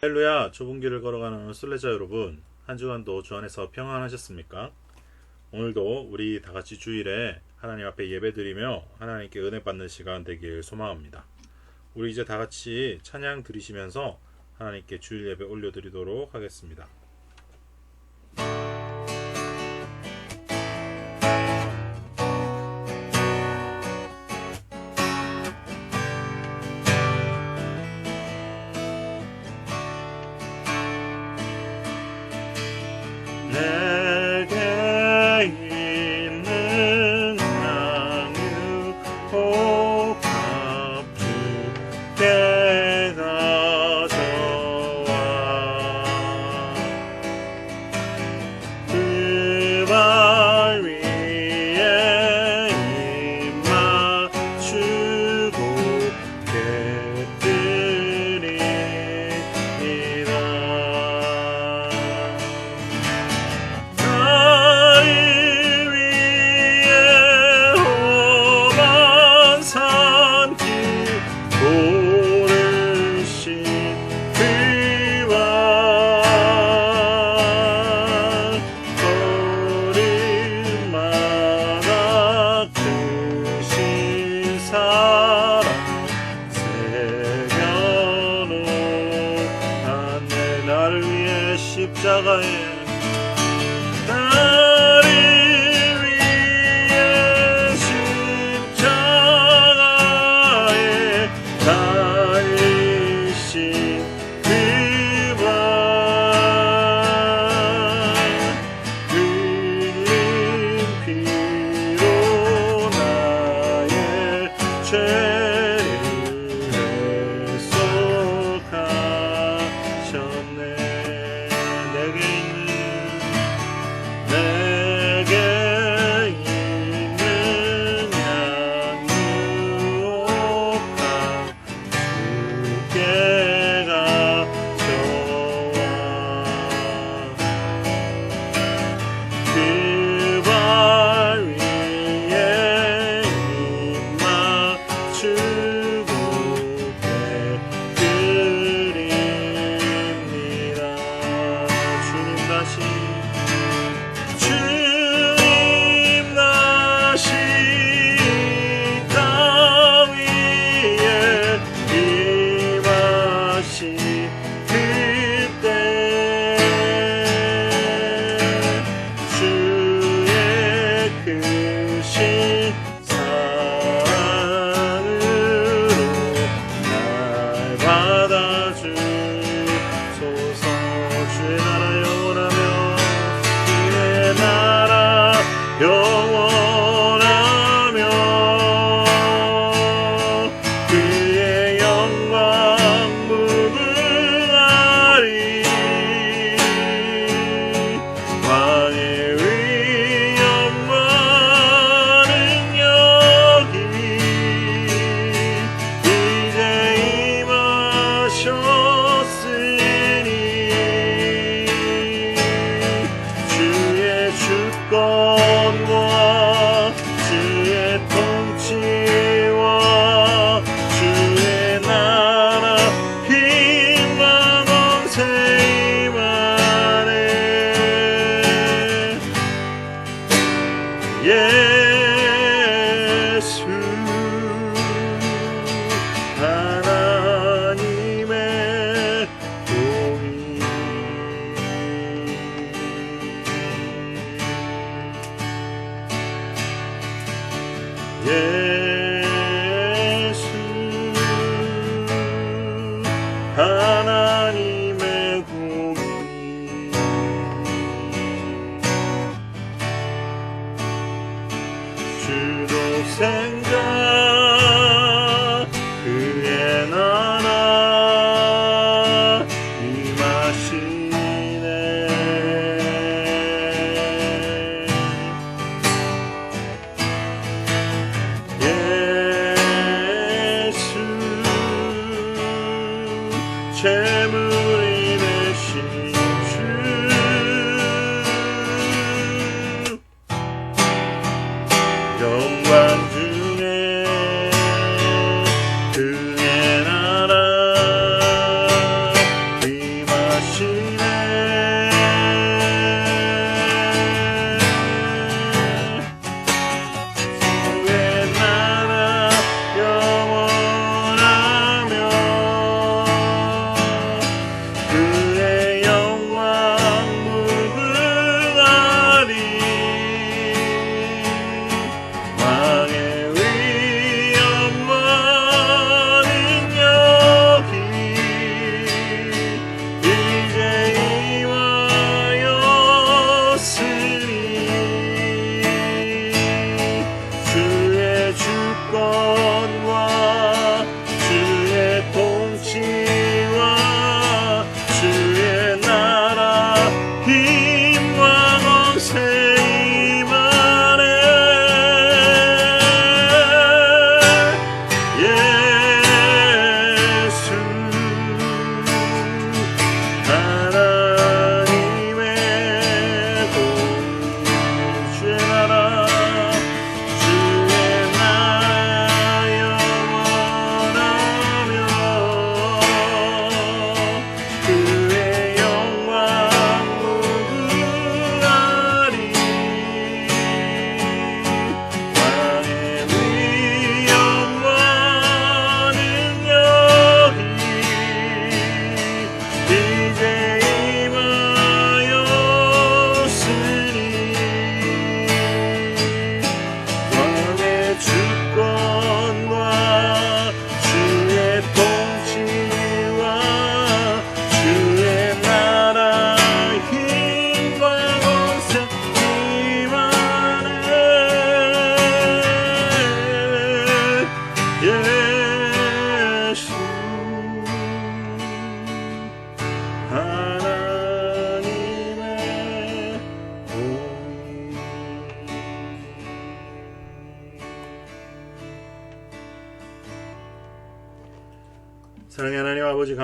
헬루야 좁은 길을 걸어가는 순례자 여러분 한 주간도 주 안에서 평안하셨습니까? 오늘도 우리 다같이 주일에 하나님 앞에 예배드리며 하나님께 은혜 받는 시간 되길 소망합니다. 우리 이제 다같이 찬양 드리시면서 하나님께 주일 예배 올려드리도록 하겠습니다.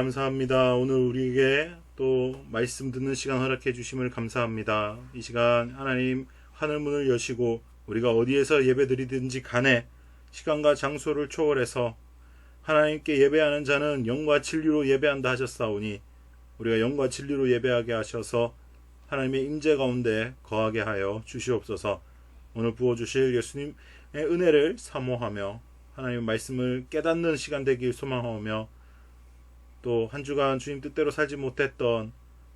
감사합니다. 오늘 우리에게 또 말씀 듣는 시간 허락해 주심을 감사합니다. 이 시간 하나님 하늘 문을 여시고 우리가 어디에서 예배드리든지 간에 시간과 장소를 초월해서 하나님께 예배하는 자는 영과 진리로 예배한다 하셨사오니 우리가 영과 진리로 예배하게 하셔서 하나님의 임재 가운데 거하게 하여 주시옵소서. 오늘 부어 주실 예수님의 은혜를 사모하며 하나님의 말씀을 깨닫는 시간 되길 소망하며 또 한 주간 주님 뜻대로 살지 못했던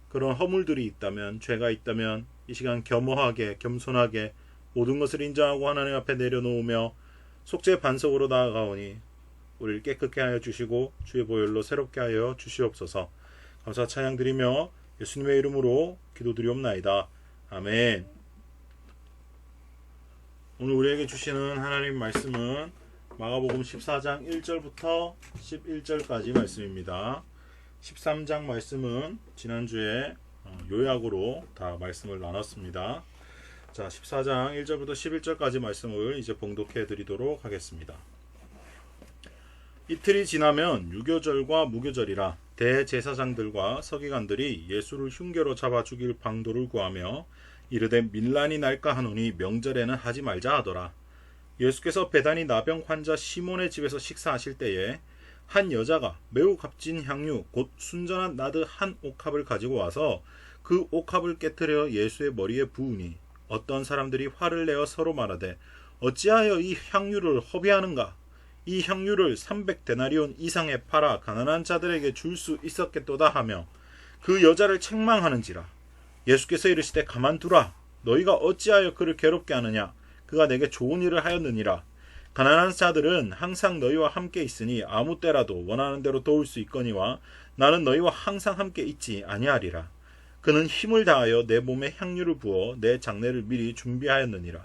그런 허물들이 있다면 죄가 있다면 이 시간 겸허하게 겸손하게 모든 것을 인정하고 하나님 앞에 내려놓으며 속죄 반석으로 나아가오니 우리를 깨끗게 하여 주시고 주의 보혈로 새롭게 하여 주시옵소서. 감사 찬양 드리며 예수님의 이름으로 기도드리옵나이다. 아멘. 오늘 우리에게 주시는 하나님 말씀은 마가복음 14장 1절부터 11절까지 말씀입니다. 13장 말씀은 지난주에 어, 요약으로 다 말씀을 나눴습니다. 자, 14장 1절부터 11절까지 말씀을 이제 봉독해 드리도록 하겠습니다. 이틀이 지나면 유교절과 무교절이라 대제사장들과 서기관들이 예수를 흉계로 잡아 죽일 방도를 구하며 이르되 밀란이 날까 하노니 명절에는 하지 말자 하더라. 예수께서 배단이 나병 환자 시몬의 집에서 식사하실 때에 한 여자가 매우 값진 향유 곧 순전한 나드 한 옥합을 가지고 와서 그 옥합을 깨뜨려 예수의 머리에 부으니 어떤 사람들이 화를 내어 서로 말하되 어찌하여 이 향유를 허비하는가? 이 향유를 300데나리온 이상에 팔아 가난한 자들에게 줄 수 있었겠도다 하며 그 여자를 책망하는지라. 예수께서 이르시되 가만두라. 너희가 어찌하여 그를 괴롭게 하느냐 그가 내게 좋은 일을 하였느니라. 가난한 자들은 항상 너희와 함께 있으니 아무 때라도 원하는 대로 도울 수 있거니와 나는 너희와 항상 함께 있지 아니하리라. 그는 힘을 다하여 내 몸에 향유를 부어 내 장례를 미리 준비하였느니라.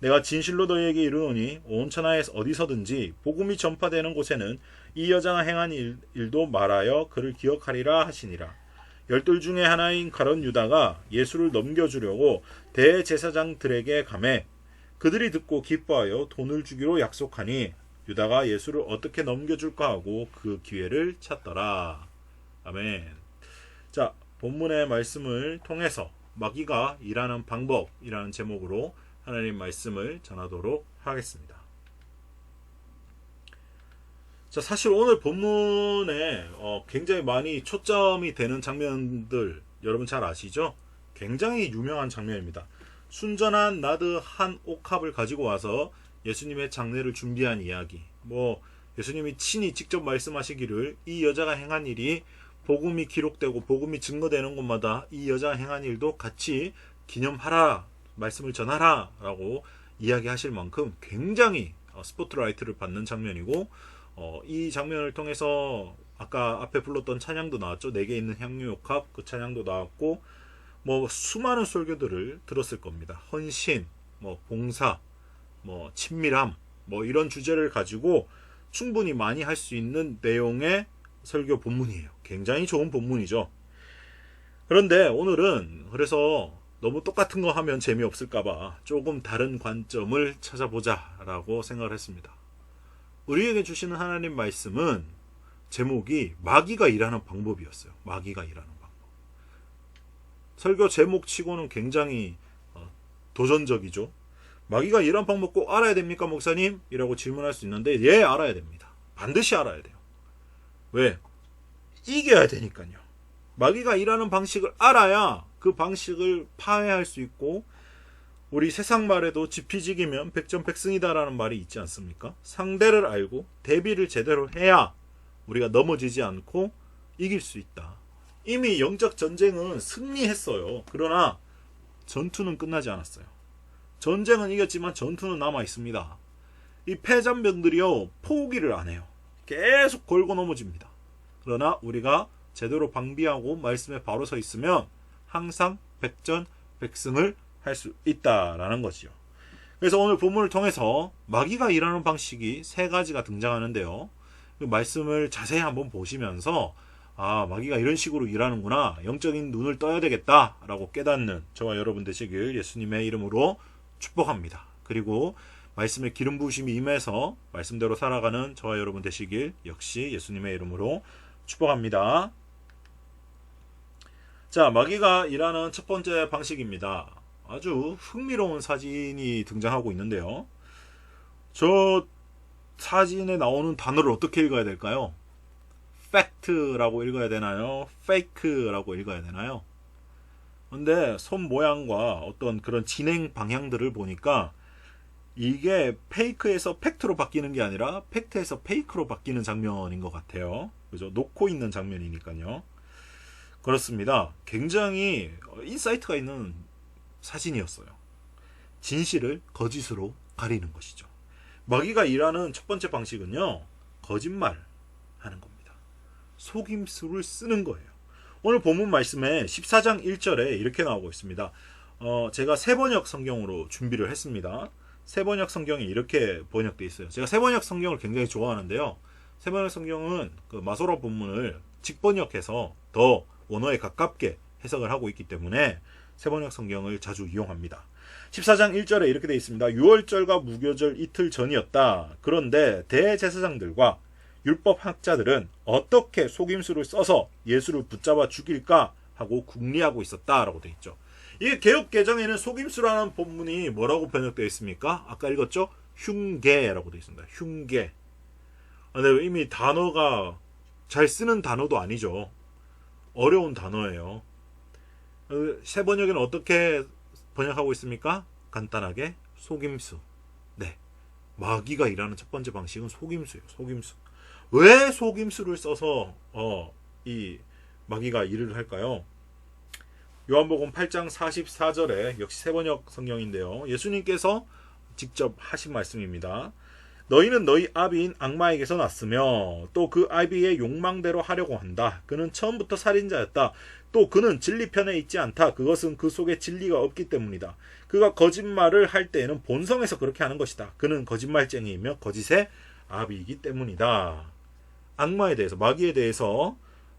내가 진실로 너희에게 이르노니 온 천하에 어디서든지 복음이 전파되는 곳에는 이 여자가 행한 일, 일도 말하여 그를 기억하리라 하시니라. 열둘 중에 하나인 가론 유다가 예수를 넘겨주려고 대제사장들에게 감해 그들이 듣고 기뻐하여 돈을 주기로 약속하니 유다가 예수를 어떻게 넘겨줄까 하고 그 기회를 찾더라. 아멘. 자, 본문의 말씀을 통해서 마귀가 일하는 방법이라는 제목으로 하나님 말씀을 전하도록 하겠습니다. 자, 사실 오늘 본문에 어, 굉장히 많이 초점이 되는 장면들 여러분 잘 아시죠? 굉장히 유명한 장면입니다. 순전한 나드 한 옥합을 가지고 와서 예수님의 장례를 준비한 이야기. 뭐 예수님이 친히 직접 말씀하시기를 이 여자가 행한 일이 복음이 기록되고 복음이 증거되는 곳마다 이 여자가 행한 일도 같이 기념하라 말씀을 전하라라고 이야기하실 만큼 굉장히 어, 스포트라이트를 받는 장면이고 어, 이 장면을 통해서 아까 앞에 불렀던 찬양도 나왔죠. 내게 있는 향유옥합 그 찬양도 나왔고 뭐 수많은 설교들을 들었을 겁니다. 헌신, 뭐 봉사, 뭐 친밀함, 뭐 이런 주제를 가지고 충분히 많이 할 수 있는 내용의 설교 본문이에요. 굉장히 좋은 본문이죠. 그런데 오늘은 그래서 너무 똑같은 거 하면 재미없을까봐 조금 다른 관점을 찾아보자라고 생각을 했습니다. 우리에게 주시는 하나님 말씀은 제목이 마귀가 일하는 방법이었어요. 마귀가 일하는. 설교 제목 치고는 굉장히 어, 도전적이죠. 마귀가 일하는 방법 꼭 알아야 됩니까, 목사님? 이라고 질문할 수 있는데, 예, 알아야 됩니다. 반드시 알아야 돼요. 왜? 이겨야 되니까요. 마귀가 일하는 방식을 알아야 그 방식을 파괴할 수 있고 우리 세상 말에도 지피지기면 백전백승이다라는 말이 있지 않습니까? 상대를 알고 대비를 제대로 해야 우리가 넘어지지 않고 이길 수 있다. 이미 영적 전쟁은 승리했어요. 그러나 전투는 끝나지 않았어요. 전쟁은 이겼지만 전투는 남아 있습니다. 이 패잔병들이요 포기를 안 해요. 계속 걸고 넘어집니다. 그러나 우리가 제대로 방비하고 말씀에 바로 서 있으면 항상 백전 백승을 할 수 있다라는 것이요. 그래서 오늘 본문을 통해서 마귀가 일하는 방식이 세 가지가 등장하는데요. 그 말씀을 자세히 한번 보시면서 아 마귀가 이런 식으로 일하는구나 영적인 눈을 떠야 되겠다 라고 깨닫는 저와 여러분 되시길 예수님의 이름으로 축복합니다. 그리고 말씀의 기름 부으심이 임해서 말씀대로 살아가는 저와 여러분 되시길 역시 예수님의 이름으로 축복합니다. 자, 마귀가 일하는 첫 번째 방식입니다. 아주 흥미로운 사진이 등장하고 있는데요. 저 사진에 나오는 단어를 어떻게 읽어야 될까요? 팩트라고 읽어야 되나요? 페이크라고 읽어야 되나요? 근데 손 모양과 어떤 그런 진행 방향들을 보니까 이게 페이크에서 팩트로 바뀌는 게 아니라 팩트에서 페이크로 바뀌는 장면인 것 같아요. 그죠? 놓고 있는 장면이니까요. 그렇습니다. 굉장히 인사이트가 있는 사진이었어요. 진실을 거짓으로 가리는 것이죠. 마귀가 일하는 첫 번째 방식은요, 거짓말 하는 겁니다. 속임수를 쓰는 거예요. 오늘 본문 말씀에 14장 1절에 이렇게 나오고 있습니다. 어, 제가 세번역 성경으로 준비를 했습니다. 세번역 성경이 이렇게 번역되어 있어요. 제가 세번역 성경을 굉장히 좋아하는데요. 세번역 성경은 그 마소라 본문을 직번역해서 더 원어에 가깝게 해석을 하고 있기 때문에 세번역 성경을 자주 이용합니다. 14장 1절에 이렇게 되어 있습니다. 6월절과 무교절 이틀 전이었다. 그런데 대제사장들과 율법학자들은 어떻게 속임수를 써서 예수를 붙잡아 죽일까 하고 궁리하고 있었다라고 되어 있죠. 이게 개혁 개정에는 속임수라는 본문이 뭐라고 번역되어 있습니까? 아까 읽었죠? 흉계라고 되어 있습니다. 흉계. 아, 근데 이미 단어가 잘 쓰는 단어도 아니죠. 어려운 단어예요. 어, 세 번역에는 어떻게 번역하고 있습니까? 간단하게 속임수. 네. 마귀가 일하는 첫 번째 방식은 속임수예요. 속임수. 왜 속임수를 써서 어, 이 마귀가 일을 할까요? 요한복음 8장 44절에 역시 세번역 성경인데요. 예수님께서 직접 하신 말씀입니다. 너희는 너희 아비인 악마에게서 났으며 또 그 아비의 욕망대로 하려고 한다. 그는 처음부터 살인자였다. 또 그는 진리 편에 있지 않다. 그것은 그 속에 진리가 없기 때문이다. 그가 거짓말을 할 때에는 본성에서 그렇게 하는 것이다. 그는 거짓말쟁이이며 거짓의 아비이기 때문이다. 악마에 대해서 마귀에 대해서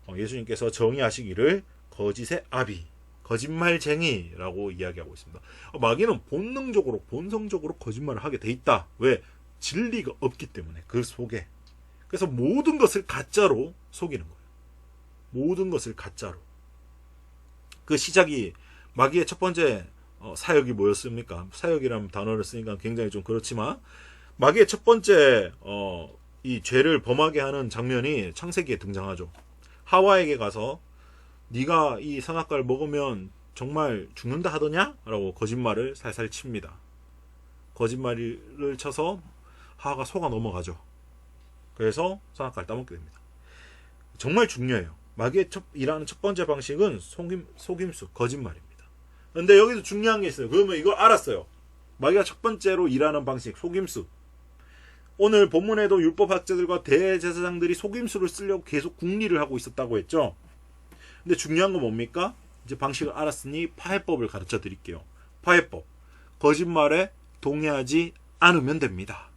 어, 예수님께서 정의하시기를 거짓의 아비, 거짓말쟁이라고 이야기하고 있습니다. 어, 마귀는 본능적으로 본성적으로 거짓말을 하게 돼 있다. 왜? 진리가 없기 때문에 그 속에 그래서 모든 것을 가짜로 속이는 거예요. 모든 것을 가짜로. 그 시작이 마귀의 첫 번째 어, 사역이 뭐였습니까? 사역이라는 단어를 쓰니까 굉장히 좀 그렇지만 마귀의 첫 번째 어, 이 죄를 범하게 하는 장면이 창세기에 등장하죠. 하와에게 가서 네가 이 선악과를 먹으면 정말 죽는다 하더냐? 라고 거짓말을 살살 칩니다. 거짓말을 쳐서 하와가 속아 넘어가죠. 그래서 선악과를 따먹게 됩니다. 정말 중요해요. 마귀의 첫, 일하는 첫 번째 방식은 속임, 속임수, 거짓말입니다. 근데 여기서 중요한 게 있어요. 그러면 이걸 알았어요. 마귀가 첫 번째로 일하는 방식, 속임수. 오늘 본문에도 율법학자들과 대제사장들이 속임수를 쓰려고 계속 궁리를 하고 있었다고 했죠. 근데 중요한 건 뭡니까? 이제 방식을 알았으니 파해법을 가르쳐 드릴게요. 파해법. 거짓말에 동의하지 않으면 됩니다.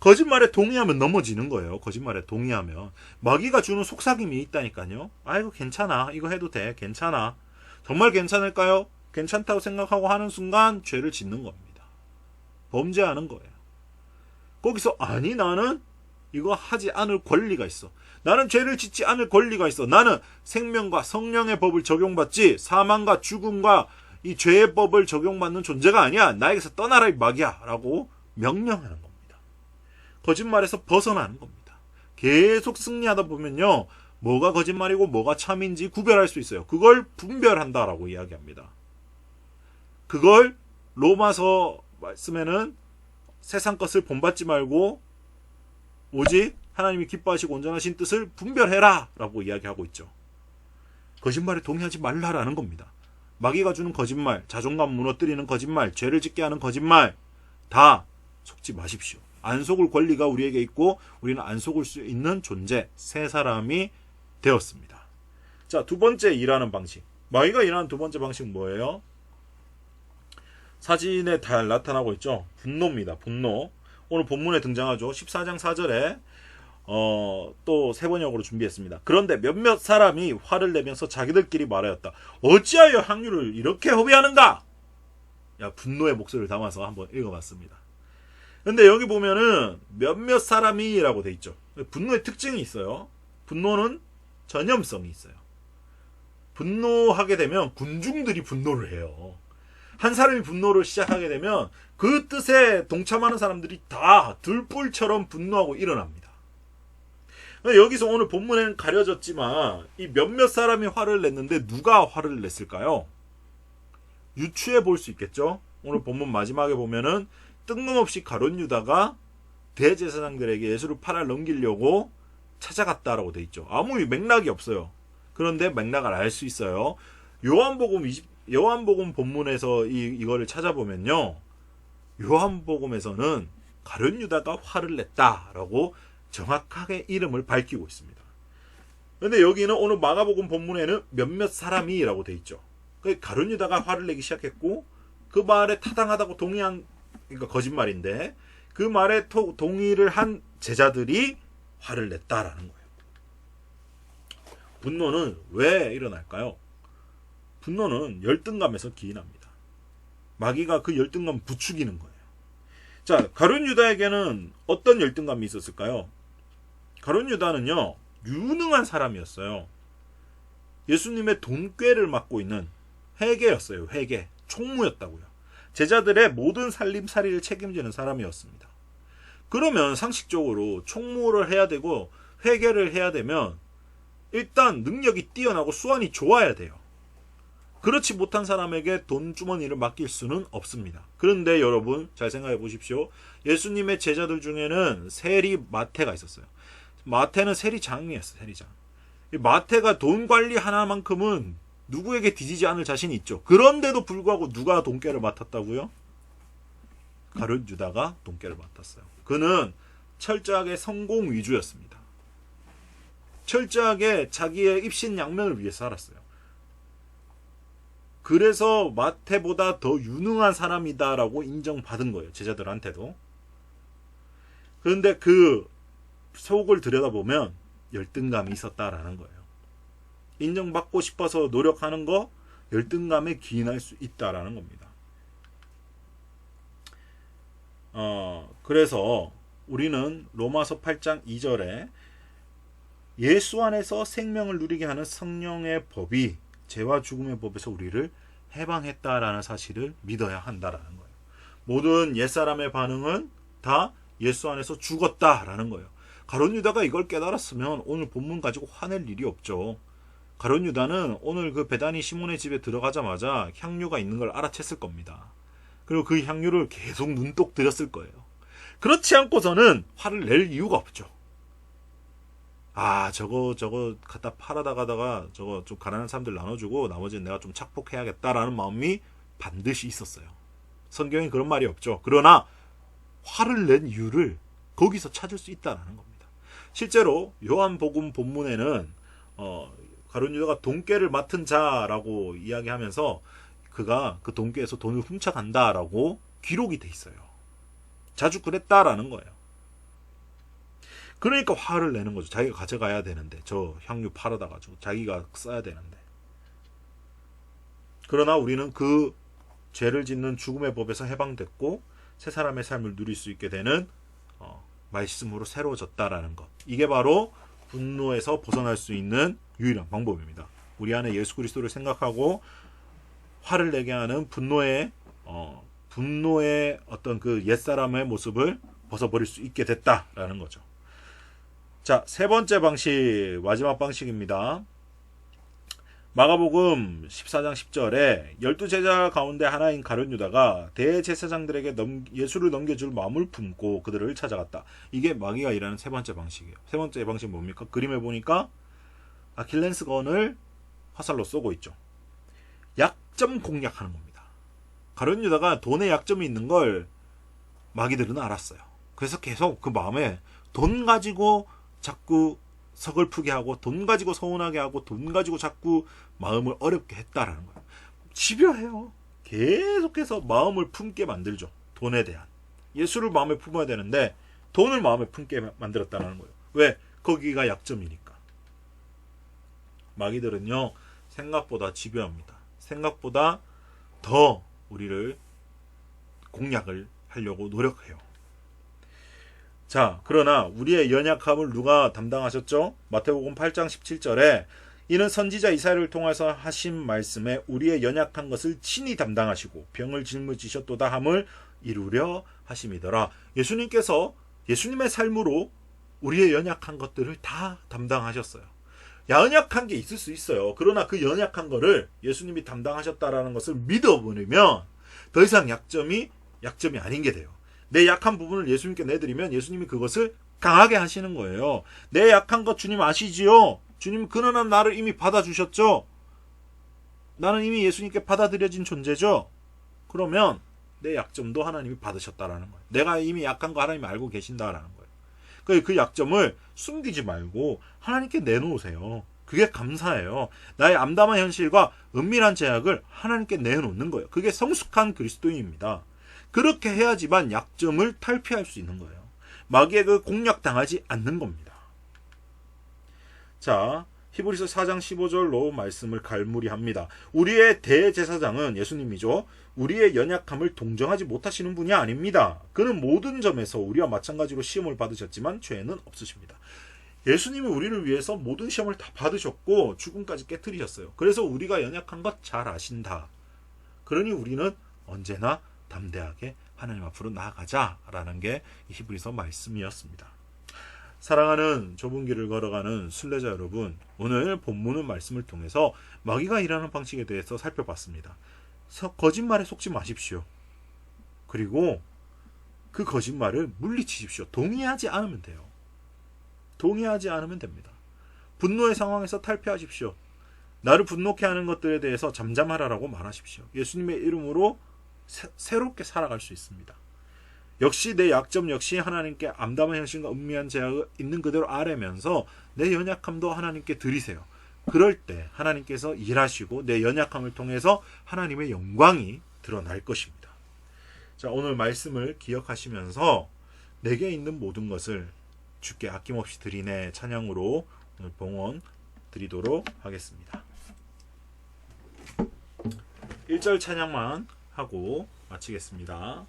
거짓말에 동의하면 넘어지는 거예요. 거짓말에 동의하면. 마귀가 주는 속삭임이 있다니까요. 아이고, 괜찮아. 이거 해도 돼. 괜찮아. 정말 괜찮을까요? 괜찮다고 생각하고 하는 순간 죄를 짓는 겁니다. 범죄하는 거예요. 거기서 아니 나는 이거 하지 않을 권리가 있어. 나는 죄를 짓지 않을 권리가 있어. 나는 생명과 성령의 법을 적용받지 사망과 죽음과 이 죄의 법을 적용받는 존재가 아니야. 나에게서 떠나라 이 마귀야. 라고 명령하는 겁니다. 거짓말에서 벗어나는 겁니다. 계속 승리하다 보면요. 뭐가 거짓말이고 뭐가 참인지 구별할 수 있어요. 그걸 분별한다라고 이야기합니다. 그걸 로마서 말씀에는 세상 것을 본받지 말고 오직 하나님이 기뻐하시고 온전하신 뜻을 분별해라 라고 이야기하고 있죠. 거짓말에 동의하지 말라라는 겁니다. 마귀가 주는 거짓말, 자존감 무너뜨리는 거짓말, 죄를 짓게 하는 거짓말 다 속지 마십시오. 안 속을 권리가 우리에게 있고 우리는 안 속을 수 있는 존재, 새 사람이 되었습니다. 자, 두 번째 일하는 방식. 마귀가 일하는 두 번째 방식 뭐예요? 사진에 잘 나타나고 있죠. 분노입니다. 분노. 오늘 본문에 등장하죠. 14장 4절에 어, 또 세 번역으로 준비했습니다. 그런데 몇몇 사람이 화를 내면서 자기들끼리 말하였다. 어찌하여 확률을 이렇게 허비하는가? 야, 분노의 목소리를 담아서 한번 읽어봤습니다. 근데 여기 보면은 몇몇 사람이라고 돼 있죠. 분노의 특징이 있어요. 분노는 전염성이 있어요. 분노하게 되면 군중들이 분노를 해요. 한 사람이 분노를 시작하게 되면 그 뜻에 동참하는 사람들이 다 들불처럼 분노하고 일어납니다. 여기서 오늘 본문에는 가려졌지만 이 몇몇 사람이 화를 냈는데 누가 화를 냈을까요? 유추해 볼 수 있겠죠. 오늘 본문 마지막에 보면은 뜬금없이 가론 유다가 대제사장들에게 예수를 팔아 넘기려고 찾아갔다라고 돼 있죠. 아무 맥락이 없어요. 그런데 맥락을 알 수 있어요. 요한복음 20, 요한복음 본문에서 이 이거를 찾아보면요. 요한복음에서는 가룟 유다가 화를 냈다라고 정확하게 이름을 밝히고 있습니다. 근데 여기는 오늘 마가복음 본문에는 몇몇 사람이라고 돼 있죠. 그 가룟 유다가 화를 내기 시작했고 그 말에 타당하다고 동의한 그러니까 거짓말인데 그 말에 동의를 한 제자들이 화를 냈다라는 거예요. 분노는 왜 일어날까요? 분노는 열등감에서 기인합니다. 마귀가 그 열등감 부추기는 거예요. 자, 가룟 유다에게는 어떤 열등감이 있었을까요? 가룟 유다는요, 유능한 사람이었어요. 예수님의 돈꾀를 맡고 있는 회계였어요. 회계. 총무였다고요. 제자들의 모든 살림살이를 책임지는 사람이었습니다. 그러면 상식적으로 총무를 해야 되고 회계를 해야 되면 일단 능력이 뛰어나고 수완이 좋아야 돼요. 그렇지 못한 사람에게 돈 주머니를 맡길 수는 없습니다. 그런데 여러분 잘 생각해 보십시오. 예수님의 제자들 중에는 세리 마태가 있었어요. 마태는 세리장이었어요. 세리장. 마태가 돈 관리 하나만큼은 누구에게 뒤지지 않을 자신이 있죠. 그런데도 불구하고 누가 돈깨를 맡았다고요? 가룟 유다가 돈깨를 맡았어요. 그는 철저하게 성공 위주였습니다. 철저하게 자기의 입신 양면을 위해 살았어요. 그래서 마태보다 더 유능한 사람이다라고 인정받은 거예요. 제자들한테도. 그런데 그 속을 들여다보면 열등감이 있었다라는 거예요. 인정받고 싶어서 노력하는 거 열등감에 기인할 수 있다라는 겁니다. 어, 그래서 우리는 로마서 8장 2절에 예수 안에서 생명을 누리게 하는 성령의 법이 죄와 죽음의 법에서 우리를 해방했다라는 사실을 믿어야 한다라는 거예요. 모든 옛사람의 반응은 다 예수 안에서 죽었다라는 거예요. 가론 유다가 이걸 깨달았으면 오늘 본문 가지고 화낼 일이 없죠. 가론 유다는 오늘 그 베다니 시몬의 집에 들어가자마자 향유가 있는 걸 알아챘을 겁니다. 그리고 그 향유를 계속 눈독 들였을 거예요. 그렇지 않고서는 화를 낼 이유가 없죠. 아, 저거, 저거 갖다 팔아다 가다가 저거 좀 가난한 사람들 나눠주고 나머지는 내가 좀 착복해야겠다라는 마음이 반드시 있었어요. 성경에 그런 말이 없죠. 그러나 화를 낸 이유를 거기서 찾을 수 있다라는 겁니다. 실제로 요한복음 본문에는 어, 가룟 유다가 돈깨를 맡은 자라고 이야기하면서 그가 그 돈깨에서 돈을 훔쳐간다라고 기록이 돼 있어요. 자주 그랬다라는 거예요. 그러니까 화를 내는 거죠. 자기가 가져가야 되는데 저 향유 팔아다 가지고 자기가 써야 되는데. 그러나 우리는 그 죄를 짓는 죽음의 법에서 해방됐고 새 사람의 삶을 누릴 수 있게 되는 어, 말씀으로 새로워졌다라는 것. 이게 바로 분노에서 벗어날 수 있는 유일한 방법입니다. 우리 안에 예수 그리스도를 생각하고 화를 내게 하는 분노의 어, 분노의 어떤 그 옛사람의 모습을 벗어버릴 수 있게 됐다라는 거죠. 자, 세 번째 방식, 마지막 방식입니다. 마가복음 14장 10절에 열두 제자 가운데 하나인 가룟 유다가 대제사장들에게 넘, 예수를 넘겨줄 마음을 품고 그들을 찾아갔다. 이게 마귀가 일하는 세 번째 방식이에요. 세 번째 방식 뭡니까? 그림에 보니까 아킬렌스건을 화살로 쏘고 있죠. 약점 공략하는 겁니다. 가룟 유다가 돈에 약점이 있는 걸 마귀들은 알았어요. 그래서 계속 그 마음에 돈 가지고 자꾸 서글프게 하고 돈 가지고 서운하게 하고 돈 가지고 자꾸 마음을 어렵게 했다라는 거예요. 집요해요. 계속해서 마음을 품게 만들죠. 돈에 대한. 예수를 마음에 품어야 되는데 돈을 마음에 품게 만들었다는 거예요. 왜? 거기가 약점이니까. 마귀들은요. 생각보다 집요합니다. 생각보다 더 우리를 공략을 하려고 노력해요. 자, 그러나 우리의 연약함을 누가 담당하셨죠? 마태복음 8장 17절에 이는 선지자 이사야를 통해서 하신 말씀에 우리의 연약한 것을 친히 담당하시고 병을 짊어지셨도다 함을 이루려 하심이더라. 예수님께서 예수님의 삶으로 우리의 연약한 것들을 다 담당하셨어요. 연약한 게 있을 수 있어요. 그러나 그 연약한 거를 예수님이 담당하셨다라는 것을 믿어버리면 더 이상 약점이 약점이 아닌 게 돼요. 내 약한 부분을 예수님께 내드리면 예수님이 그것을 강하게 하시는 거예요. 내 약한 것 주님 아시지요? 주님 근원한 나를 이미 받아주셨죠? 나는 이미 예수님께 받아들여진 존재죠? 그러면 내 약점도 하나님이 받으셨다라는 거예요. 내가 이미 약한 거 하나님이 알고 계신다라는 거예요. 그 약점을 숨기지 말고 하나님께 내놓으세요. 그게 감사해요. 나의 암담한 현실과 은밀한 제약을 하나님께 내놓는 거예요. 그게 성숙한 그리스도인입니다. 그렇게 해야지만 약점을 탈피할 수 있는 거예요. 마귀의 그 공략 당하지 않는 겁니다. 자, 히브리서 4장 15절로 말씀을 갈무리합니다. 우리의 대제사장은 예수님이죠. 우리의 연약함을 동정하지 못하시는 분이 아닙니다. 그는 모든 점에서 우리와 마찬가지로 시험을 받으셨지만 죄는 없으십니다. 예수님이 우리를 위해서 모든 시험을 다 받으셨고 죽음까지 깨뜨리셨어요. 그래서 우리가 연약한 것 잘 아신다. 그러니 우리는 언제나 담대하게 하나님 앞으로 나아가자라는 게 히브리서 말씀이었습니다. 사랑하는 좁은 길을 걸어가는 순례자 여러분, 오늘 본문의 말씀을 통해서 마귀가 일하는 방식에 대해서 살펴봤습니다. 거짓말에 속지 마십시오. 그리고 그 거짓말을 물리치십시오. 동의하지 않으면 돼요. 동의하지 않으면 됩니다. 분노의 상황에서 탈피하십시오. 나를 분노케 하는 것들에 대해서 잠잠하라라고 말하십시오. 예수님의 이름으로 새, 롭게 살아갈 수 있습니다. 역시 내 약점 역시 하나님께 암담한 현실과 은미한 제약을 있는 그대로 아뢰면서 내 연약함도 하나님께 드리세요. 그럴 때 하나님께서 일하시고 내 연약함을 통해서 하나님의 영광이 드러날 것입니다. 자, 오늘 말씀을 기억하시면서 내게 있는 모든 것을 주께 아낌없이 드리네 찬양으로 오늘 봉헌 드리도록 하겠습니다. 1절 찬양만 하고 마치겠습니다.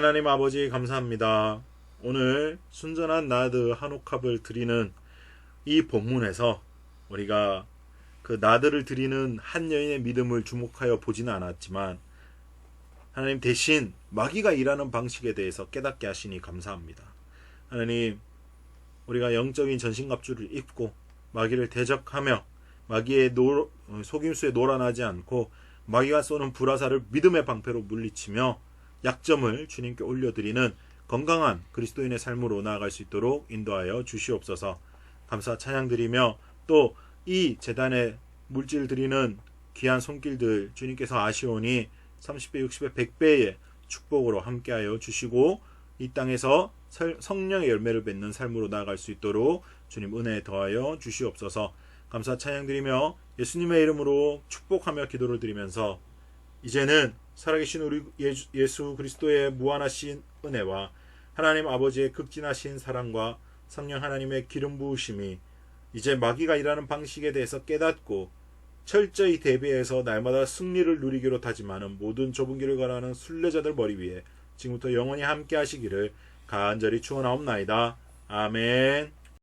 하나님 아버지 감사합니다. 오늘 순전한 나드 한옥합을 드리는 이 본문에서 우리가 그 나드를 드리는 한 여인의 믿음을 주목하여 보지는 않았지만 하나님 대신 마귀가 일하는 방식에 대해서 깨닫게 하시니 감사합니다. 하나님 우리가 영적인 전신갑주를 입고 마귀를 대적하며 마귀의 노, 속임수에 놀아나지 않고 마귀가 쏘는 불화살을 믿음의 방패로 물리치며 약점을 주님께 올려드리는 건강한 그리스도인의 삶으로 나아갈 수 있도록 인도하여 주시옵소서. 감사 찬양드리며 또 이 재단에 물질 드리는 귀한 손길들 주님께서 아시오니 30배, 60배, 100배의 축복으로 함께하여 주시고 이 땅에서 설- 성령의 열매를 맺는 삶으로 나아갈 수 있도록 주님 은혜 더하여 주시옵소서. 감사 찬양드리며 예수님의 이름으로 축복하며 기도를 드리면서 이제는 살아계신 우리 예수, 그리스도의 무한하신 은혜와 하나님 아버지의 극진하신 사랑과 성령 하나님의 기름 부으심이 이제 마귀가 일하는 방식에 대해서 깨닫고 철저히 대비해서 날마다 승리를 누리기로 다짐하는 모든 좁은 길을 걸어가는 순례자들 머리 위에 지금부터 영원히 함께 하시기를 간절히 축원하옵나이다. 아멘.